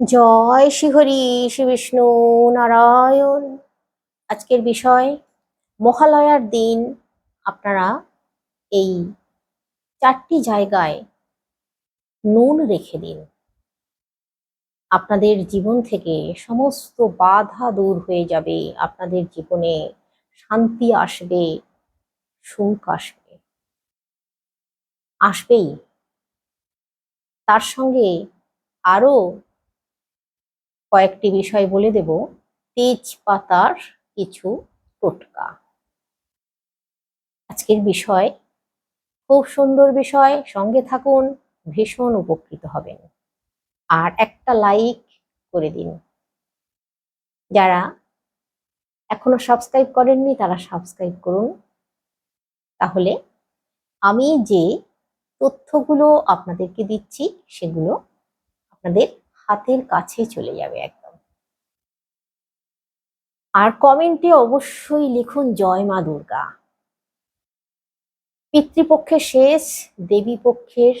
জয় শ্রীহরি শ্রী বিষ্ণু নারায়ণ। আজকের বিষয়, মহালয়ার দিন, আপনারা এই চারটি জায়গায় নুন রেখে দিন। আপনাদের জীবন থেকে সমস্ত বাধা দূর হয়ে যাবে, আপনাদের জীবনে শান্তি আসবে, সুখ আসবে। আসবেই। তার সঙ্গে আরও কয়েকটি বিষয় বলে দেব। তেজপাতার কিছু টোটকা। আজকের বিষয়, খুব সুন্দর বিষয়, সঙ্গে থাকুন, ভীষণ উপকৃত হবেন। আর একটা লাইক করে দিন। যারা এখনও সাবস্ক্রাইব করেননি, তারা সাবস্ক্রাইব করুন। তাহলে আমি যে তথ্যগুলো আপনাদেরকে দিচ্ছি, সেগুলো আপনাদের হাতের কাছে চলে যাবে একদম। আর কমেন্টে অবশ্যই লিখুন, জয় মা দুর্গা। পিতৃপক্ষের শেষ দেবী পক্ষের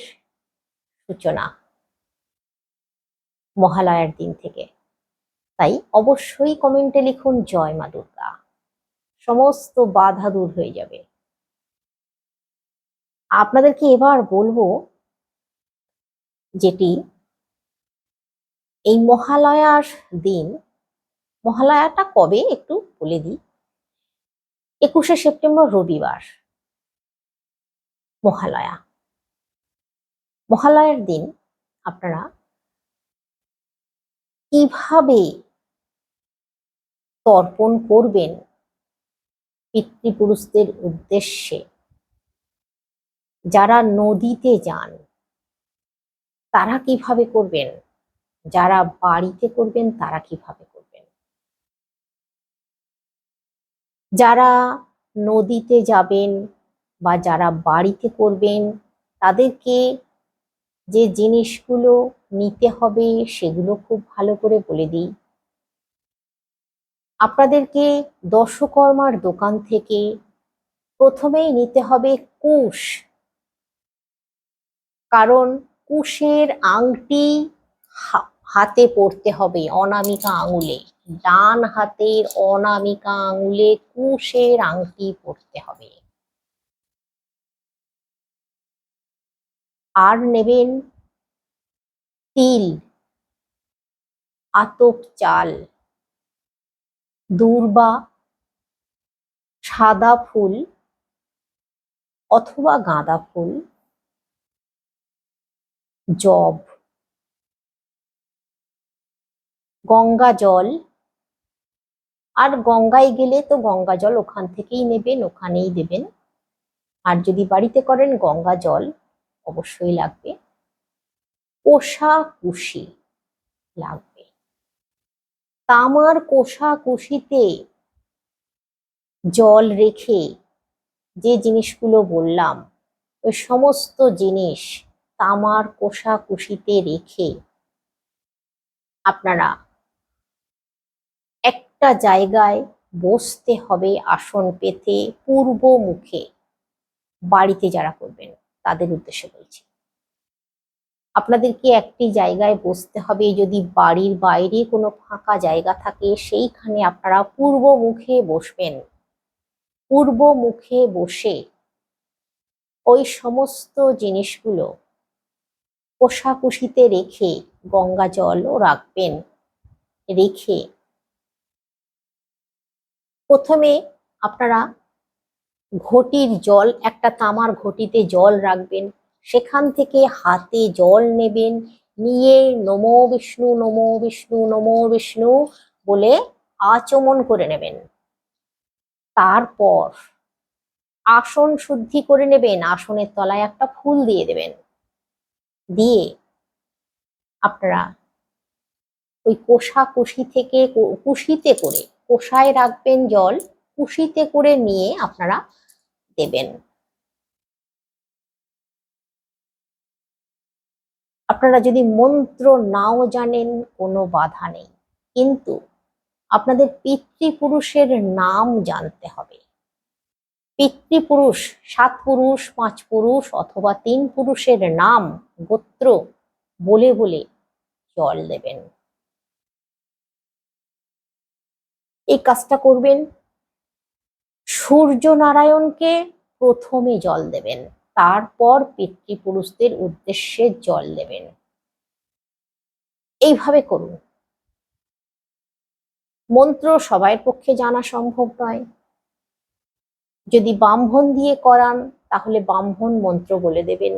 সূচনা মহালয়ার দিন থেকে। তাই অবশ্যই কমেন্টে লিখুন, জয় মা দুর্গা। সমস্ত বাধা দূর হয়ে যাবে। আপনাদেরকে এবার বলব যেটি এই মহালয়ার দিন, মহালয়াটা কবে একটু বলে দিই? একুশে সেপ্টেম্বর রবিবার, মহালয়া। মহালয়ার দিন আপনারা কীভাবে তর্পণ করবেন পিতৃপুরুষদের উদ্দেশ্যে? যারা নদীতে যান, তারা কীভাবে করবেন? যারা বাড়িতে করবেন, তারা কীভাবে করবেন? যারা নদীতে যাবেন বা যারা বাড়িতে করবেন, তাদেরকে যে জিনিসগুলো নিতে হবে, সেগুলো খুব ভালো করে বলে দিই। আপনাদেরকে দশকর্মার দোকান থেকে প্রথমেই নিতে হবে কুশ। কারণ কুশের আংটি হাতে পড়তে হবে অনামিকা আঙুলে। ডান হাতের অনামিকা আঙুলে কুশের আংটি পড়তে হবে। আর নেবেন তিল, আতপ চাল, দূর্বা, সাদা ফুল অথবা গাঁদা ফুল, জব। গঙ্গা জল। আর গঙ্গায় গেলে তো গঙ্গা জল ওখান থেকেই নেবেন, ওখানেই দেবেন। আর যদি বাড়িতে করেন গঙ্গা জল, অবশ্যই লাগবে। কোষা কুশি লাগবে। তামার কোষা কুশিতে জল রেখে যে জিনিসগুলো বললাম, ওই সমস্ত জিনিস তামার কোষা কুশিতে রেখে আপনারা একটা জায়গায় বসতে হবে আসন পেতে পূর্ব মুখে। বাড়িতে যারা করবেন, তাদের উদ্দেশ্যে বলছি। আপনাদেরকে একটি জায়গায় বসতে হবে, যদি বাড়ির বাইরে কোনো ফাঁকা জায়গা থাকে, সেইখানে আপনারা পূর্ব মুখে বসবেন। পূর্ব মুখে বসে ওই সমস্ত জিনিসগুলো কোষাকুষিতে রেখে গঙ্গা জলও রাখবেন। রেখে প্রথমে আপনারা ঘটির জল, একটা তামার ঘটিতে জল রাখবেন। সেখান থেকে হাতে জল নেবেন। নিয়ে নমো বিষ্ণু নমো বিষ্ণু নমো বিষ্ণু বলে আচমন করে নেবেন। তারপর আসন শুদ্ধি করে নেবেন। আসনের তলায় একটা ফুল দিয়ে দেবেন। দিয়ে আপনারা ওই কোষা কুশি থেকে কুশিতে করে কোষায় রাখবেন জল, কুশিতে করে নিয়ে আপনারা দেবেন। আপনারা যদি মন্ত্র নাও জানেন, কোনো বাধা নেই। কিন্তু আপনাদের পিতৃপুরুষের নাম জানতে হবে। পিতৃপুরুষ, সাত পুরুষ, পাঁচ পুরুষ অথবা তিন পুরুষের নাম গোত্র বলে বলে জল দেবেন। এই কাজটা করবেন। সূর্য নারায়ণকে প্রথমে জল দেবেন, তারপর পিতৃপুরুষদের উদ্দেশ্যে জল দেবেন। এইভাবে করুন। মন্ত্র সবার পক্ষে জানা সম্ভব নয়। যদি ব্রাহ্মণ দিয়ে করান, তাহলে ব্রাহ্মণ মন্ত্র বলে দেবেন।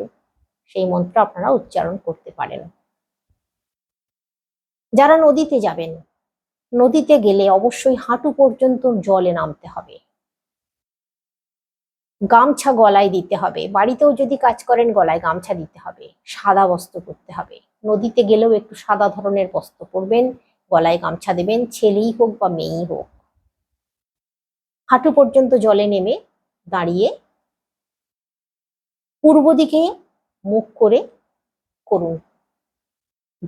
সেই মন্ত্র আপনারা উচ্চারণ করতে পারেন। যারা নদীতে যাবেন নদীতে গেলে অবশ্যই হাঁটু পর্যন্ত জলে নামতে হবে। গামছা গলায় দিতে হবে। বাড়িতেও যদি কাজ করেন, গলায় গামছা দিতে হবে। সাদা বস্ত্র পরতে হবে। নদীতে গেলেও একটু সাদা ধরনের বস্ত্র পরবেন, গলায় গামছা দেবেন, ছেলেই হোক বা মেয়েই হোক। হাঁটু পর্যন্ত জলে নেমে দাঁড়িয়ে পূর্ব দিকে মুখ করে করুন।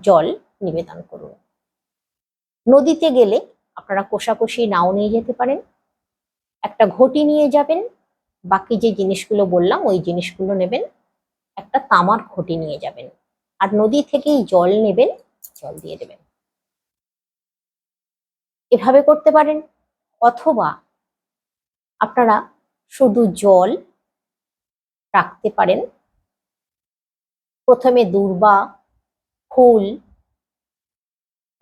জল নিবেদন করুন। নদীতে গেলে আপনারা কোষাকষি নাও নিয়ে যেতে পারেন। একটা ঘটি নিয়ে যাবেন, বাকি যে জিনিসগুলো বললাম ওই জিনিসগুলো নেবেন। একটা তামার ঘটি নিয়ে যাবেন, আর নদী থেকেই জল নেবেন, জল দিয়ে দেবেন। এভাবে করতে পারেন, অথবা আপনারা শুধু জল রাখতে পারেন। প্রথমে দূর্বা, ফুল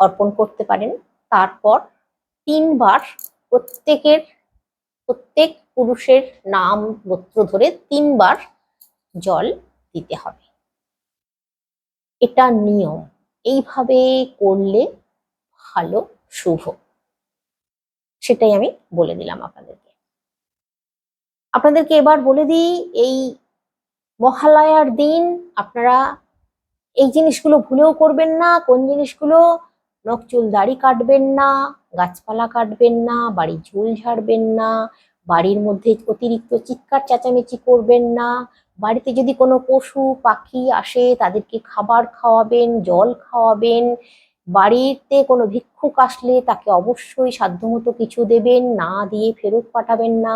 অর্পণ করতে পারেন। তারপর তিনবার প্রত্যেকের, প্রত্যেক পুরুষের নাম গোত্র ধরে তিনবার জল দিতে হবে। এটা নিয়ম। এইভাবে করলে ভালো, শুভ। সেটাই আমি বলে দিলাম আপনাদেরকে। আপনাদেরকে এবার বলে দিই, এই মহালয়ার দিন আপনারা এই জিনিসগুলো ভুলেও করবেন না, কোন জিনিসগুলো নখ চুল দাড়ি কাটবেন না, গাছপালা কাটবেন না বাড়ির ঝুল ঝাড়বেন না, বাড়ির মধ্যে অতিরিক্ত চিৎকার চেঁচামেচি করবেন না, বাড়িতে যদি কোনো পশু, পাখি আসে তাদেরকে খাবার খাওয়াবেন, জল খাওয়াবেন, বাড়িতে কোনো ভিক্ষুক আসলে তাকে অবশ্যই সাধ্যমতো কিছু দেবেন, না দিয়ে ফেরত পাঠাবেন না।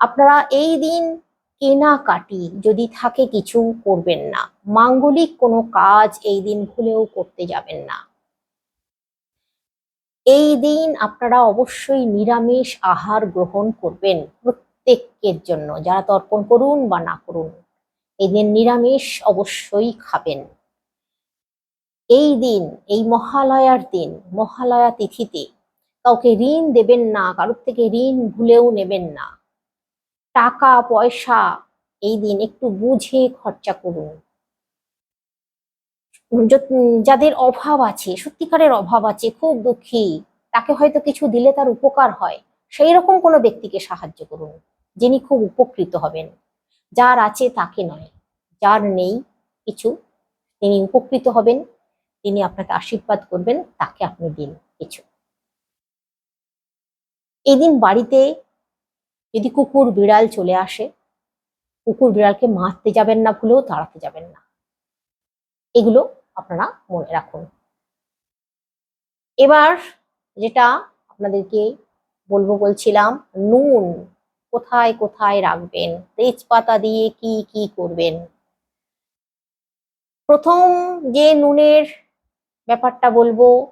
আপনারা এই দিন কেনাকাটি যদি থাকে কিছু করবেন না, মাঙ্গলিক কোনো কাজ এই দিন ভুলেও করতে যাবেন না। এই দিন আপনারা অবশ্যই নিরামিষ আহার গ্রহণ করবেন প্রত্যেকের জন্য। যারা তর্পণ করুন বা না করুন, এই দিন নিরামিষ অবশ্যই খাবেন। এই দিন, এই মহালয়ার দিন, মহালয়া তিথিতে কাউকে ঋণ দেবেন না, কারোর থেকে ঋণ ভুলেও নেবেন না। টাকা, পয়সা, এই দিন একটু বুঝে খরচা করুন। যাদের অভাব আছে, সত্যিকারের অভাব আছে, খুব দুঃখী, তাকে হয়তো কিছু দিলে তার উপকার হয়। সেই রকম কোনো ব্যক্তিকে সাহায্য করুন, যিনি খুব উপকৃত হবেন। যার আছে তাকে নয়, যার নেই কিছু, তিনি উপকৃত হবেন, তিনি আপনাকে আশীর্বাদ করবেন, তাকে আপনি দিন কিছু। এই দিন বাড়িতে যদি কুকুর, বিড়াল চলে আসে, কুকুর, বিড়ালকে মারতে যাবেন না, ভুলেও তাড়াতে যাবেন না। এগুলো আপনারা মনে রাখুন। এবার যেটা আপনাদেরকে বলব, বলছিলাম, নুন কোথায় কোথায় রাখবেন? তেজপাতা দিয়ে কি কি করবেন? প্রথম যে নুনের ব্যাপারটা বলব,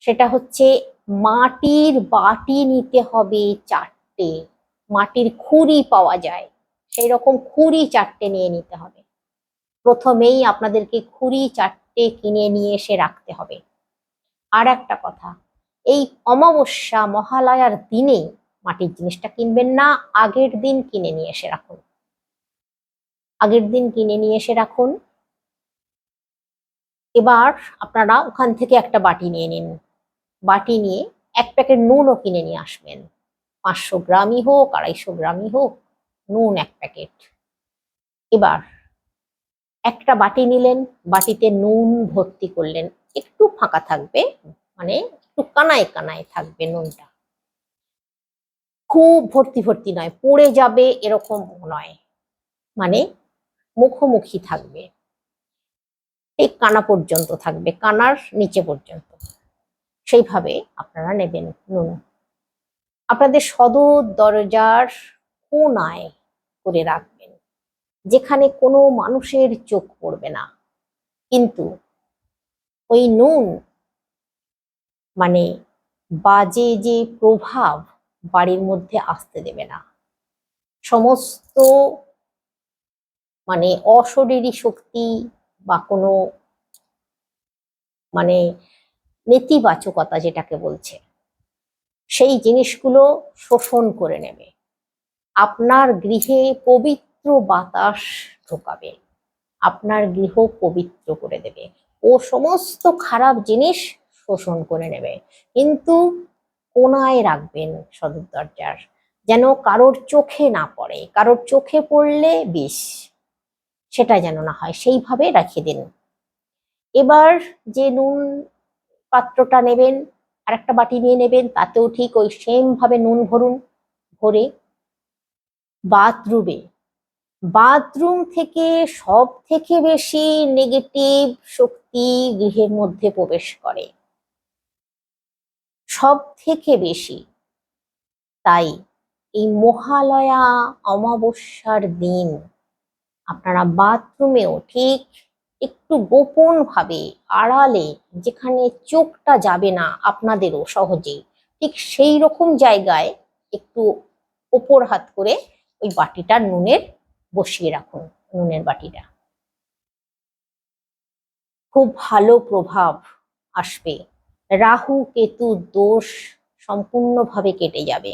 সেটা হচ্ছে মাটির বাটি নিতে হবে চারটে। মাটির খুরি পাওয়া যায়। সেই রকম খুরি চারটে নিয়ে নিতে হবে। প্রথমেই আপনাদেরকে খুরি চারটে কিনে নিয়ে এসে রাখতে হবে। আর একটা কথা, এই অমাবস্যা মহালয়ার দিনে মাটির জিনিসটা কিনবেন না, আগের দিন কিনে নিয়ে এসে রাখুন। আগের দিন কিনে নিয়ে এসে রাখুন। এবার আপনারা ওখান থেকে একটা বাটি নিয়ে নিন। বাটি নিয়ে এক প্যাকেট নুনও কিনে নিয়ে আসবেন। পাঁচশো গ্রামই হোক, আড়াইশো গ্রামই হোক, নুন এক প্যাকেট। এবার একটা বাটি নিলেন, বাটিতে নুন ভর্তি করলেন। একটু ফাঁকা থাকবে মানে একটু কানায় কানায় থাকবে নুনটা। খুব ভর্তি ভর্তি নয়, পড়ে যাবে এরকম নয় মানে মুখোমুখি থাকবে। এই কানা পর্যন্ত থাকবে, কানার নিচে পর্যন্ত। সেইভাবে আপনারা নেবেন নুন। আপনাদের সদর দরজার কোনায় করে রাখবেন যেখানে কোনো মানুষের চোখ পড়বে না। কিন্তু ওই নুন মানে বাজে যে প্রভাব বাড়ির মধ্যে আসতে দেবে না। সমস্ত মানে অশরীরী শক্তি বা কোনো মানে নেতিবাচকতা যেটাকে বলছে, সেই জিনিসগুলো শোষণ করে নেবে। আপনার গৃহে পবিত্র বাতাস ঢোকাবে। আপনার গৃহ পবিত্র করে দেবে ও সমস্ত খারাপ জিনিস শোষণ করে নেবে। কিন্তু কোনায় রাখবেন সদর দরজার, যেন কারোর চোখে না পড়ে, কারোর চোখে পড়লে বিষ, সেটা যেন না হয়, সেইভাবে রাখিয়ে দিন। এবার যে নুন পাত্রটা নেবেন আর একটা বাটি নিয়ে নেবেন, তাতেও ঠিক ওই সেম ভাবে নুন ভরুন, ভরে বাথরুমে বাথরুম থেকে সব থেকে বেশি নেগেটিভ শক্তি গৃহের মধ্যে প্রবেশ করে। সব থেকে বেশি। তাই এই মহালয়া অমাবস্যার দিন আপনারা বাথরুমেও ঠিক একটু গোপন ভাবে আড়ালে যেখানে চোখটা যাবে না আপনাদেরও সহজেই, ঠিক সেই রকম জায়গায় একটু ওপর হাত করে ওই বাটিটা নুনের বসিয়ে রাখুন নুনের বাটিটা। খুব ভালো প্রভাব আসবে। রাহু, কেতু দোষ সম্পূর্ণভাবে কেটে যাবে।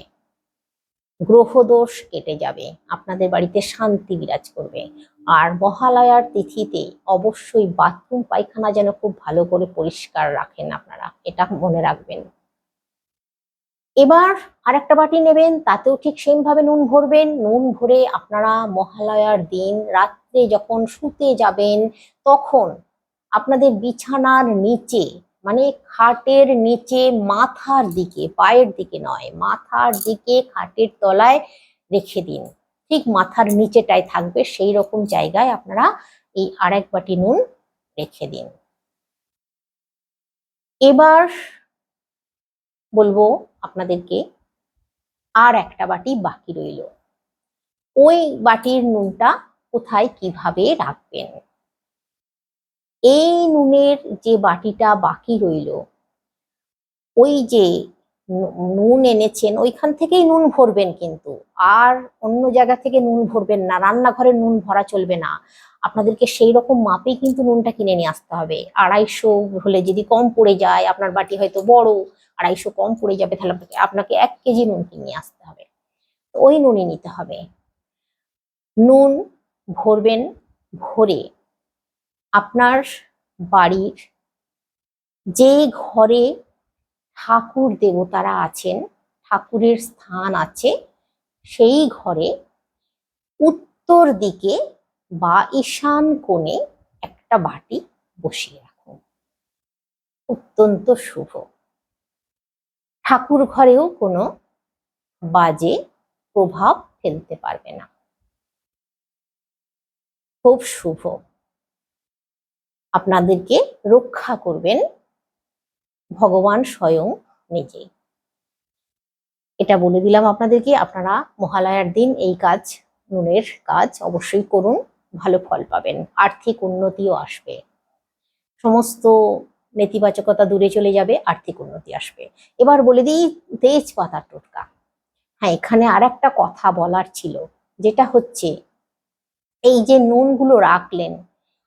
গ্রহ দোষ কেটে যাবে। আপনাদের বাড়িতে শান্তি বিরাজ করবে। আর মহালয়ার তিথিতে অবশ্যই বাথরুম পায়খানা যেন খুব ভালো করে পরিষ্কার রাখেন আপনারা, এটা মনে রাখবেন। এবার আরেকটা বাটি নেবেন, তাতেও ঠিক সেম ভাবে নুন ভরবেন। নুন ভরে আপনারা মহালয়ার দিন রাত্রে যখন শুতে যাবেন, তখন আপনাদের বিছানার নিচে মানে খাটের নিচে, মাথার দিকে, পায়ের দিকে নয়, মাথার দিকে, খাটের তলায় রেখে দিন। ঠিক মাথার নিচেটায় থাকবে, সেই রকম জায়গায় আপনারা এই আরেক বাটি নুন রেখে দিন। এবার বলব আপনাদেরকে, আর একটা বাটি বাকি রইল। ওই বাটির নুনটা কোথায় কীভাবে রাখবেন? এই নুনের যে বাটিটা বাকি রইল, ওই যে নুন এনেছেন, ওইখান থেকেই নুন ভরবেন কিন্তু। আর অন্য জায়গা থেকে নুন ভরবেন না, রান্নাঘরে নুন ভরা চলবে না। আপনাদেরকে সেই রকম মাপেই কিন্তু নুনটা কিনে নিয়ে আসতে হবে। আড়াইশো হলে যদি কম পড়ে যায়, আপনার বাটি হয়তো বড় আড়াইশো কম পড়ে যাবে, তাহলে আপনাকে আপনাকে এক কেজি নুন কিনে আসতে হবে। ওই নুনই নিতে হবে। নুন ভরবেন, ভরে আপনার বাড়ির যে ঘরে ঠাকুর দেবতারা আছেন, ঠাকুরের স্থান আছে, সেই ঘরে উত্তর দিকে বা ঈশান কোণে একটা বাটি বসিয়ে রাখুন। অত্যন্ত শুভ। ঠাকুর ঘরেও কোনো বাজে প্রভাব ফেলতে পারবে না। খুব শুভ। আপনাদেরকে রক্ষা করবেন ভগবান স্বয়ং নিজেই। এটা বলে দিলাম আপনাদেরকে, আপনারা মহালয়ার দিন এই কাজ, নুনের কাজ অবশ্যই করুন, ভালো ফল পাবেন, আর্থিক উন্নতিও আসবে। সমস্ত নেতিবাচকতা দূরে চলে যাবে, আর্থিক উন্নতি আসবে। এবার বলে দিই, তেজপাতার টোটকা। হ্যাঁ এখানে আর একটা কথা বলার ছিল, যেটা হচ্ছে, এই যে নুনগুলো রাখলেন,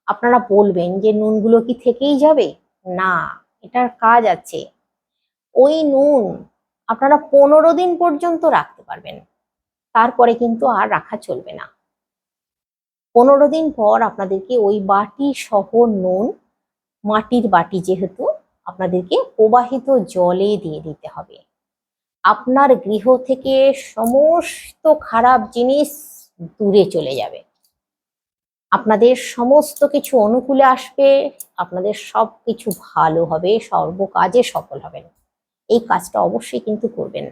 আপনারা বলবেন যে নুনগুলো কি থেকেই যাবে? না, এটার কাজ আছে। ওই নুন আপনারা পনেরো দিন পর্যন্ত রাখতে পারবেন, তারপরে কিন্তু আর রাখা চলবে না। পনেরো দিন পর আপনাদেরকে ওই বাটি সহ নুন মাটির বাটি যেহেতু, আপনাদেরকে প্রবাহিত জলে দিয়ে দিতে হবে। আপনার গৃহ থেকে সমস্ত খারাপ জিনিস দূরে চলে যাবে। আপনাদের সমস্ত কিছু অনুকূলে আসবে, আপনাদের সব কিছু ভালো হবে, সর্বকাজে সফল হবেন। এই কাজটা অবশ্যই কিন্তু করবেন।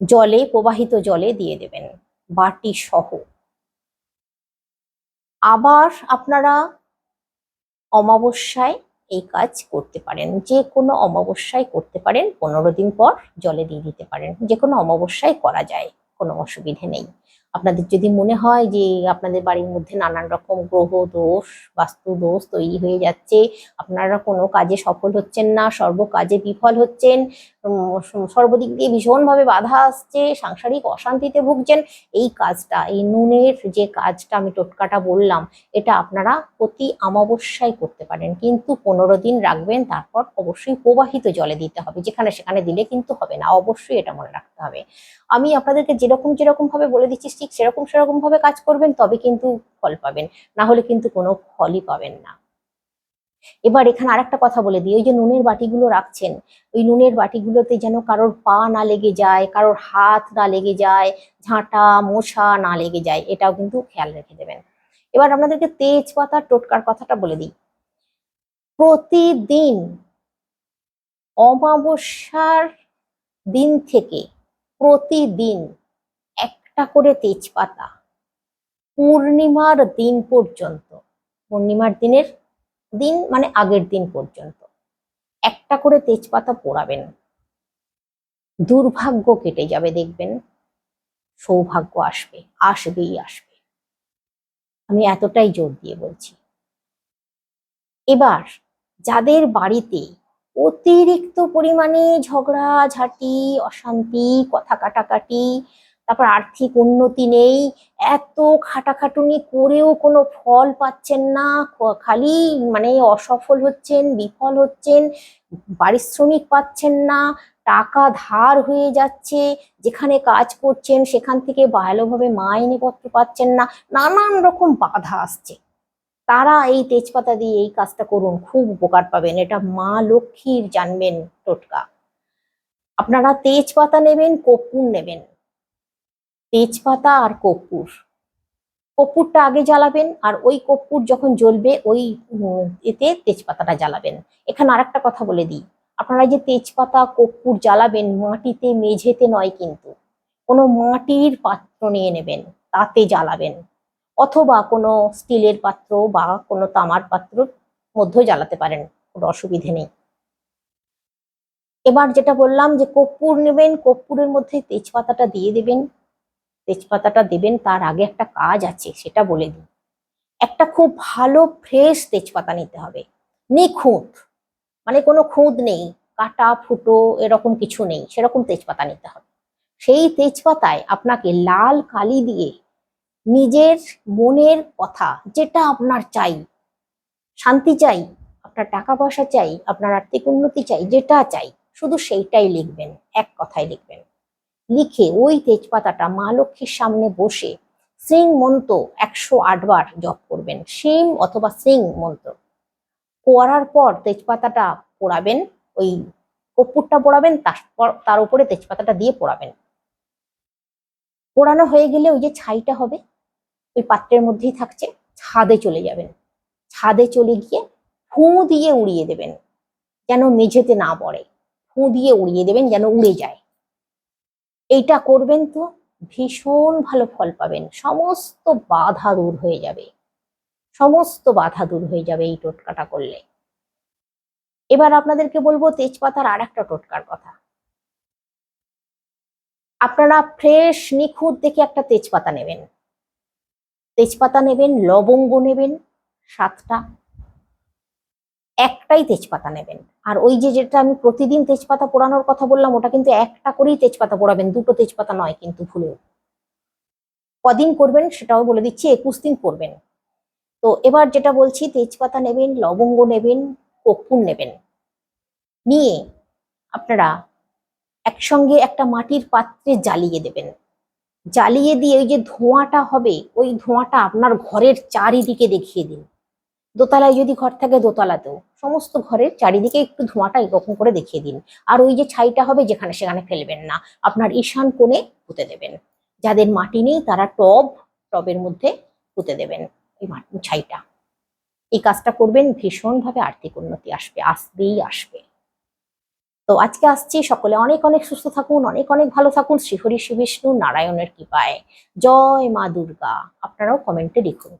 জলে, প্রবাহিত জলে দিয়ে দেবেন, বাটি সহ। আবার আপনারা অমাবস্যায় এই কাজ করতে পারেন। যে কোনো অমাবস্যায় করতে পারেন, পনেরো দিন পর জলে দিয়ে দিতে পারেন। যে কোনো অমাবস্যায় করা যায়, কোনো অসুবিধে নেই। আপনাদের যদি মনে হয় যে আপনাদের বাড়ির মধ্যে নানান রকম গ্রহ দোষ, বাস্তু দোষ তৈরি হয়ে যাচ্ছে, আপনারা কোনো কাজে সফল হচ্ছেন না, সর্ব কাজে বিফল হচ্ছেন সর্বদিক দিয়ে ভীষণভাবে বাধা আসছে, সাংসারিক অশান্তিতে ভুগছেন, এই কাজটা, এই নুনের যে কাজটা আমি টোটকাটা বললাম, এটা আপনারা প্রতি অমাবস্যায় করতে পারেন। কিন্তু পনেরো দিন রাখবেন, তারপর অবশ্যই প্রবাহিত জলে দিতে হবে, যেখানে সেখানে দিলে কিন্তু হবে না, অবশ্যই এটা মনে রাখতে হবে। আমি আপনাদেরকে যেরকম যেরকমভাবে বলে দিচ্ছি ঠিক সেরকম সেরকম ভাবে কাজ করবেন, তবে কিন্তু ফল পাবেন। না হলে কিন্তু কোনো ফলই পাবেন না। এবার এখানে আরেকটা কথা বলে দিই, ওই যে নুনের বাটিগুলো রাখছেন, ওই নুনের বাটিগুলোতে যেন কারোর পা না লেগে যায়, কারোর হাত না লেগে যায়, ঝাঁটা, মশা না লেগে যায়, এটাও কিন্তু খেয়াল রেখে দেবেন। এবার আপনাদেরকে তেজপাতার টোটকার কথাটা বলে দিই। প্রতিদিন অমাবস্যার দিন থেকে প্রতিদিন একটা করে তেজপাতা। পূর্ণিমার দিন পর্যন্ত, পূর্ণিমার দিনের দিন মানে আগের দিন পর্যন্ত একটা করে তেজপাতা পোড়াবেন। দুর্ভাগ্য কেটে যাবে দেখবেন, সৌভাগ্য আসবে, আসবেই আসবে। আমি এতটাই জোর দিয়ে বলছি। এবার যাদের বাড়িতে অতিরিক্ত পরিমাণে ঝগড়া, ঝাঁটি, অশান্তি, কথা কাটাকাটি তারপর আর্থিক উন্নতি নেই, এত খাটাখাটুনি করেও কোনো ফল পাচ্ছেন না খালি মানে অসফল হচ্ছেন, বিফল হচ্ছেন, পারিশ্রমিক পাচ্ছেন না, টাকা ধার হয়ে যাচ্ছে, যেখানে কাজ করছেন সেখান থেকে ভালোভাবে মাইনেপত্র পাচ্ছেন না, নানান রকম বাধা আসছে। তারা এই তেজপাতা দিয়ে এই কাজটা করুন, খুব উপকার পাবেন, এটা মা লক্ষ্মীর জানবেন টোটকা। আপনারা তেজপাতা নেবেন কর্পূর নেবেন। তেজপাতা আর কর্পূর। কর্পূরটা আগে জ্বালাবেন আর ওই কর্পূর যখন জ্বলবে ওই এতে তেজপাতাটা জ্বালাবেন। এখানে আরেকটা কথা বলে দিই। আপনারা যে তেজপাতা, কর্পূর জ্বালাবেন মাটিতে, মেঝেতে নয় কিন্তু। কোনো মাটির পাত্র নিয়ে নেবেন, তাতে জ্বালাবেন। অথবা কোনো স্টিলের পাত্র বা কোনো তামার পাত্রর মধ্যেও জ্বালাতে পারেন, কোনো অসুবিধে নেই। এবার যেটা বললাম যে কর্পূর নেবেন, কর্পূরের মধ্যে তেজপাতাটা দিয়ে দেবেন। তেজপাতাটা দেবেন, তার আগে একটা কাজ আছে, সেটা বলে দিন। একটা খুব ভালো ফ্রেশ তেজপাতা নিতে হবে। নিখুঁত মানে কোনো খুঁত নেই, কাটা, ফুটো, এরকম কিছু নেই, সেরকম তেজপাতা নিতে হবে। সেই তেজপাতায় আপনাকে লাল কালি দিয়ে নিজের মনের কথা, যেটা আপনার চাই, শান্তি চাই, আপনার টাকা পয়সা চাই, আপনার আর্থিক উন্নতি চাই, যেটা চাই, শুধু সেইটাই লিখবেন, এক কথায় লিখবেন। লিখে ওই তেজপাতাটা মা লক্ষ্মীর সামনে বসে সিং মন্ত্র একশো আটবার জপ করবেন। সিম অথবা সিং মন্ত্র। পড়ার পর তেজপাতাটা পোড়াবেন, ওই কর্পূরটা পোড়াবেন, তারপর তার উপরে তেজপাতাটা দিয়ে পোড়াবেন। পোড়ানো হয়ে গেলে ওই যে ছাইটা হবে, ওই পাত্রের মধ্যেই থাকছে, ছাদে চলে যাবেন। ছাদে চলে গিয়ে ফুঁ দিয়ে উড়িয়ে দেবেন, যেন মেঝেতে না পড়ে। ফুঁ দিয়ে উড়িয়ে দেবেন, যেন উড়ে যায়। এইটা করবেন তো ভীষণ ভালো ফল পাবেন। সমস্ত বাধা দূর হয়ে যাবে। সমস্ত বাধা দূর হয়ে যাবে এই টোটকাটা করলে। এবার আপনাদেরকে বলব তেজপাতার আর একটা টোটকার কথা। আপনারা ফ্রেশ, নিখুঁত দেখে একটা তেজপাতা নেবেন। তেজপাতা নেবেন, লবঙ্গ নেবেন সাতটা একটাই তেজপাতা নেবেন। আর ওই যে যেটা আমি প্রতিদিন তেজপাতা পোড়ানোর কথা বললাম, ওটা কিন্তু একটা করেই তেজপাতা পোড়াবেন, দুটো তেজপাতা নয় কিন্তু ভুলেও কদিন করবেন সেটাও বলে দিচ্ছি, একুশ দিন করবেন। তো এবার যেটা বলছি, তেজপাতা নেবেন, লবঙ্গ নেবেন, কর্পূর নেবেন। নিয়ে আপনারা একসঙ্গে একটা মাটির পাত্রে জ্বালিয়ে দেবেন। জ্বালিয়ে দিয়ে ওই যে ধোঁয়াটা হবে, ওই ধোঁয়াটা আপনার ঘরের চারিদিকে দেখিয়ে দিন। দোতলায় যদি ঘর থাকে দোতলাতেও। সমস্ত ঘরের চারিদিকে একটু ধোঁয়াটা এরকম করে দেখিয়ে দিন। আর ওই যে ছাইটা হবে যেখানে সেখানে ফেলবেন না। আপনার ঈশান কোণে পুঁতে দেবেন। যাদের মাটি নেই তারা টব, টবের মধ্যে পুঁতে দেবেন এই ছাইটা। এই কাজটা করবেন, ভীষণভাবে আর্থিক উন্নতি আসবে, আসবেই আসবে। তো আজকে আসছি। সকলে অনেক অনেক সুস্থ থাকুন, অনেক অনেক ভালো থাকুন। শ্রীহরি শ্রী বিষ্ণু, নারায়ণের কৃপায়। জয় মা দুর্গা। আপনারাও কমেন্টে লিখুন।